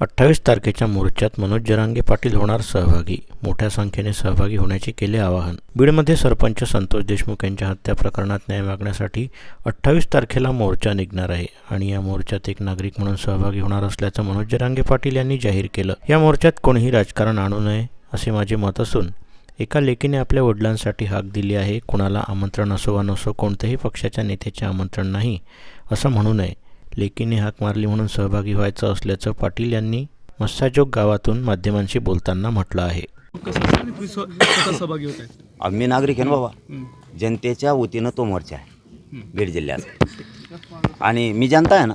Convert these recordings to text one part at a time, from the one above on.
अठ्ठावीस तारखेच्या मोर्चात मनोज जरांगे पाटील होणार सहभागी. मोठ्या संख्येने सहभागी होण्याचे केले आवाहन. बीडमध्ये सरपंच संतोष देशमुख यांच्या हत्या प्रकरणात न्याय मागण्यासाठी अठ्ठावीस तारखेला मोर्चा निघणार आहे आणि या मोर्चात एक नागरिक म्हणून सहभागी होणार असल्याचं मनोज जरांगे पाटील यांनी जाहीर केलं. या मोर्चात कोणीही राजकारण आणू नये असे माझे मत असून एका लेकीने आपल्या वडिलांसाठी हाक दिली आहे. कुणाला आमंत्रण असो वा नसो कोणत्याही पक्षाच्या नेत्याचे आमंत्रण नाही असं म्हणू नये. लेकीने हाक मारली म्हणून सहभागी व्हायचं असल्याचं पाटील यांनी मस्साजोग गावातून माध्यमांशी बोलताना म्हटलं आहे. आम्ही नागरिक आहे ना बाबा. जनतेच्या वतीनं तो मोर्चा आहे. बीड जिल्ह्याचा. आणि मी जनता आहे ना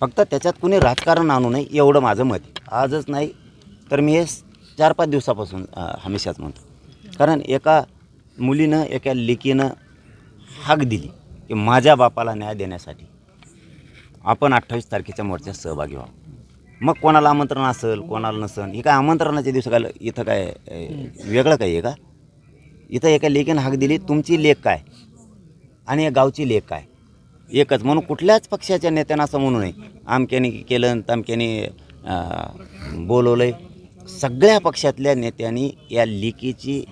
फक्त त्याच्यात कुणी राजकारण आणू नये एवढं माझं मत आहे. आजच नाही तर मी हे चार पाच दिवसापासून हमेशाच म्हणतो. कारण एका मुलीनं एका लेकीनं हाक दिली की माझ्या बापाला न्याय देण्यासाठी. आपण अठ्ठावीस तारखेच्या मोर्चात सहभागी व्हावं. मग कोणाला आमंत्रण असेल कोणाला नसेल हे काय आमंत्रणाच्या दिवस काय इथं काय वेगळं काही आहे का? इथं एका लेखीनं हाक दिली तुमची लेख काय? आणि या गावची लेख काय? एकच. म्हणून कुठल्याच पक्षाच्या नेत्यांना असं म्हणू नये. आमक्याने केलं तमक्याने बोलवलं आहे सगळ्या पक्षातल्या नेत्यांनी या लेकीची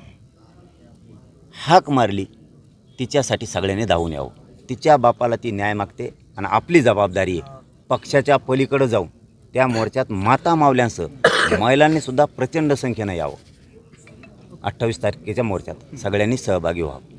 हाक मारली. तिच्यासाठी सगळ्यांनी धावून यावं. तिच्या बापाला ती न्याय मागते. आणि आपली जबाबदारी आहे. पक्षाच्या पलीकडं जाऊन त्या मोर्चात माता मावल्यांसह महिलांनी सुद्धा प्रचंड संख्येनं यावं. अठ्ठावीस तारखेच्या मोर्चात सगळ्यांनी सहभागी व्हावं.